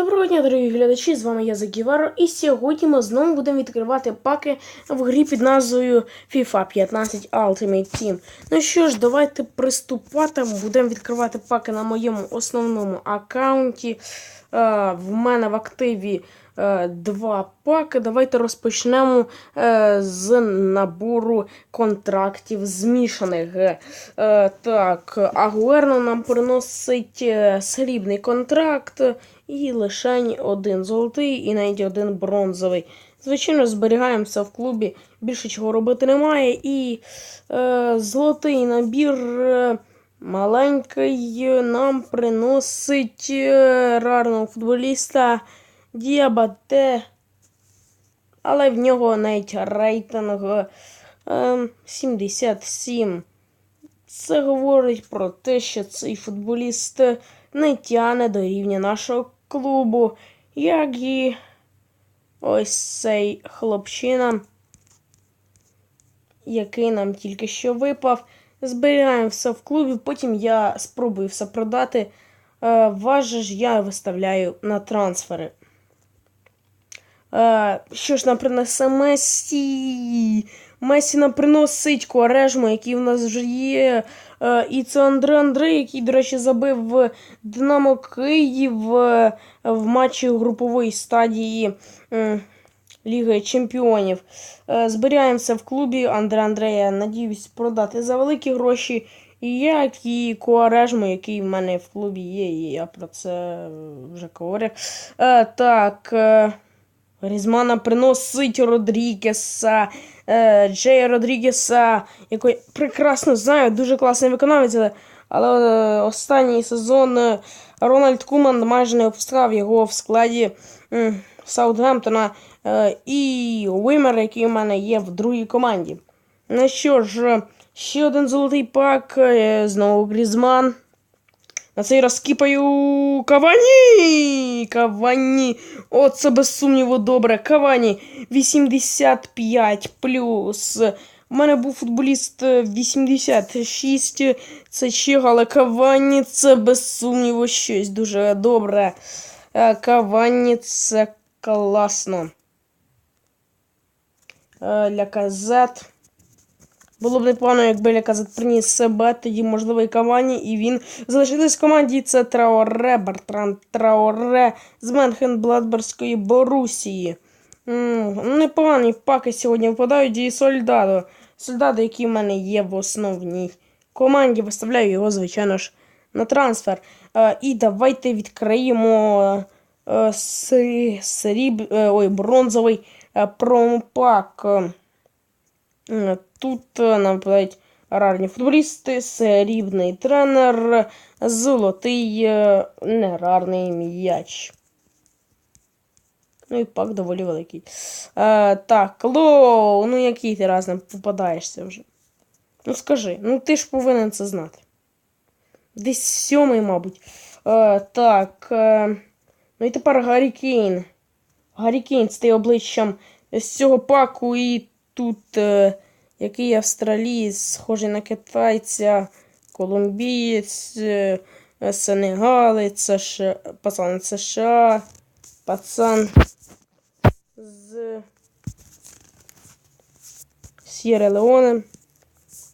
Доброго дня, дорогі глядачі! З вами я Загіваро, і сьогодні ми знову будемо відкривати паки в грі під назвою FIFA 15 Ultimate Team. Ну що ж, давайте приступати. Будемо відкривати паки на моєму основному аккаунті. Е, в мене в активі е, два паки. Давайте розпочнемо е, з набору контрактів змішаних. Так, Агуерно нам приносить срібний контракт. І лише один золотий і навіть один бронзовий. Звичайно, зберігаємося в клубі, більше чого робити немає. І е, золотий набір маленький нам приносить е, рарного футболіста Діабате. Але в нього навіть рейтинг е, 77. Це говорить про те, що цей футболіст не тяне до рівня нашого клубу, як і ось цей хлопчина, який нам тільки що випав. Зберігаємо все в клубі, потім я спробую все продати. Е, Вас ж я виставляю на трансфери. Е, Що ж нам принесе Месі? Месі нам приносить Куарежму, який в нас вже є. Е, І це Андре Андре, який, до речі, забив в Динамо Київ в матчі групової стадії Ліги Чемпіонів. Е, Зберігаємося в клубі Андре Андрея. Надіюсь продати за великі гроші. Як і Куарежму, який в мене в клубі є, і я про це вже говорив. Е, так. Е, Грізмана приносить Родрігеса, е, Джея Родрігеса, який прекрасно знаю, дуже класний виконавець, але, але е, останній сезон е, Рональд Куман майже не опускав його в складі м, Саутгемптона е, і Уимер, який у мене є в другій команді. Ну що ж, ще один золотий пак, е, знову Грізман. На цей раз кіпаю Кавані! Кавані! О, це без сумніву добре. Кавані 85 плюс. У мене був футболіст е, 86, це Чех, але Кавані це без сумніву щось дуже добре. Е, Кавані це класно. Е, Ляказет. Було б непогано, якби Ляказет приніс себе, тоді можливо і Кавані, і він залишились в команді. Це Траоре, Бертран Траоре з Менхенбладберської Борусії. М, Непогані паки сьогодні випадають і Сольдадо. Сольдадо, який в мене є в основній команді, виставляю його, звичайно ж, на трансфер. Е, і давайте відкриємо е, сріб, е, ой, бронзовий е, промпак. Е, Тут е, нам випадають рарні футболісти, срібний тренер, золотий е, нерарний м'яч. Ну і пак доволі великий. Е, так, Лоу, ну який ти раз попадаєшся вже? Ну скажи, ну ти ж повинен це знати. Десь сьомий, мабуть. Е, так. Ну і тепер Гаррі Кейн. Гаррі Кейн стає обличчям з цього паку і тут. Е, який австралієць, схожий на китайця, колумбієць, е, сенегалець, США, пацан США, пацан з Сєре Леоне.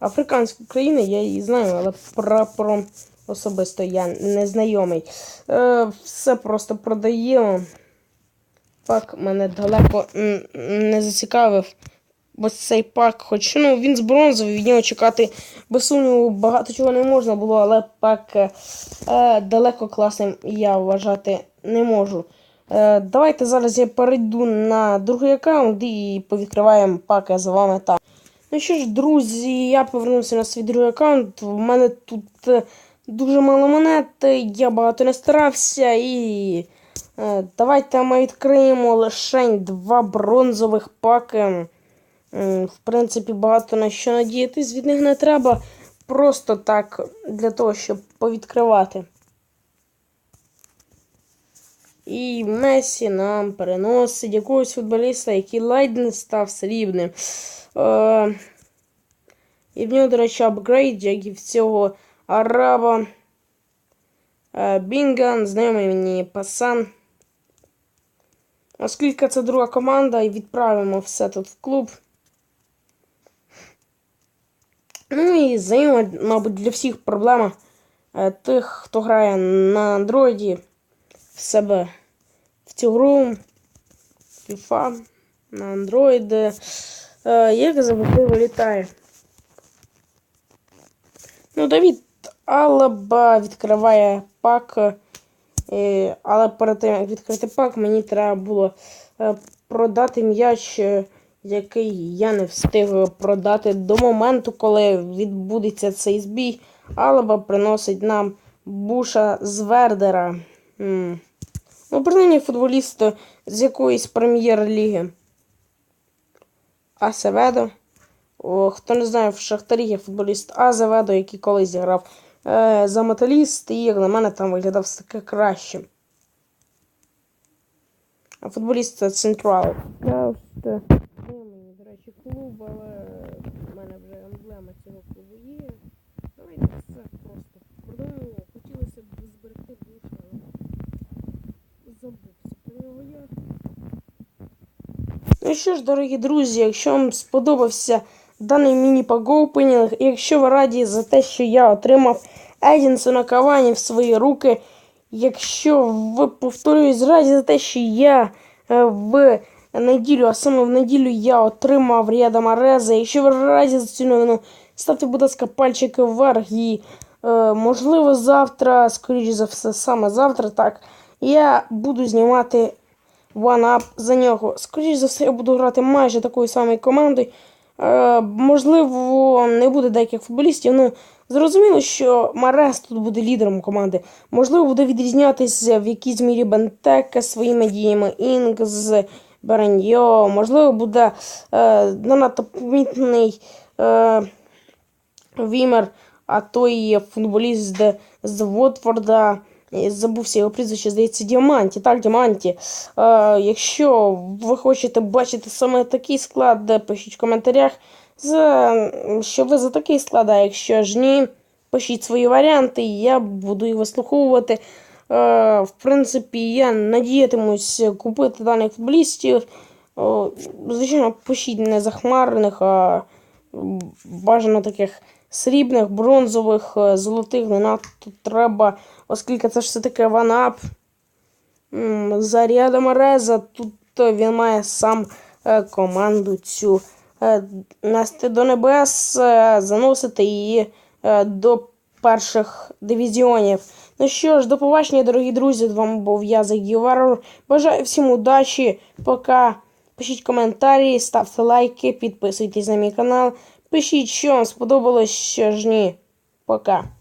Африканська країна, я її знаю, але прапором особисто я не знайомий. Е, все просто продаємо. Пак мене далеко не зацікавив. Ось цей пак, хоч ну, він з бронзовий, від нього чекати без сумніву багато чого не можна було, але пак е, е, далеко класним я вважати не можу. Е, давайте зараз я перейду на другий аккаунт і повідкриваємо паки з вами так. Ну що ж, друзі, я повернувся на свій другий аккаунт. У мене тут е, дуже мало монет, я багато не старався і. е, Давайте ми відкриємо лише два бронзових паки. В принципі, багато на що надіятись від них не треба. Просто так для того, щоб повідкривати. І Месі нам переносить якогось футболіста, який не став срібним. Е, і в нього, до речі, апгрейд, як і в цього араба. Е, Бінган, знайомий мені пасан. Оскільки це друга команда, і відправимо все тут в клуб. Ну і знайома, мабуть, для всіх проблема е, тих, хто грає на андроїді в себе в цю гру. FIFA на андроїд. Е, як завжди вилітає. Ну, Давід Алаба відкриває пак. е, Але перед тим, як відкрити пак, мені треба було е, продати м'яч, е, який я не встиг продати до моменту, коли відбудеться цей збій. Алаба приносить нам Буша з Вердера. Ну, принаймні футболіст з якоїсь прем'єр-ліги. Асеведо. О, хто не знає, в Шахтарі є футболіст Азеведо, який колись грав е, за металіст, і як на мене там виглядав все таки краще. А футболіст це Централ. Я. Мені, до речі, клуб, але в мене вже емблема цього клубу є. Давайте все просто продамо. Хотілося б зберегти душу, але забувся про нього я. Ну що ж, дорогі друзі, якщо вам сподобався даний міні-пагоупенінг, і якщо ви раді за те, що я отримав Едінсона Кавані в свої руки, якщо ви повторююсь раді за те, що я е, в неділю, а саме в неділю я отримав Ріада Мареза, якщо ви раді за цю новину, ставте, будь ласка, пальчики вверх і, е, можливо, завтра, скоріш за все, саме завтра, так, я буду знімати One-Up за нього. Скоріше за все, я буду грати майже такою самою командою. Е, можливо, не буде деяких футболістів. Ну, зрозуміло, що Марес тут буде лідером команди. Можливо, буде відрізнятися в якійсь мірі Бентека своїми діями, Інг з Береньо. Можливо, буде е, надто помітний е, Вімер, а той футболіст з Вотфорда. Забувся його прізвище, здається, Діаманті. Так, Діаманті. Е, якщо ви хочете бачити саме такий склад, де пишіть в коментарях, за, що ви за такий склад, а якщо ж ні, пишіть свої варіанти, я буду їх вислуховувати. Е, в принципі, я надіятимусь купити даних футболістів. Е, звичайно, пишіть не захмарних, а бажано таких срібних, бронзових, е, золотих не надто треба, оскільки це ж все таки ванап. Заряда Мореза, тут е, він має сам е, команду цю нести до небес, заносити її до перших дивізіонів. Ну що ж, до побачення, дорогі друзі. З вами був я Загіварор. Бажаю всім удачі. Пока. Пишіть коментарі, ставте лайки, підписуйтесь на мій канал. Пишіть, що вам сподобалось, що ж ні. Пока.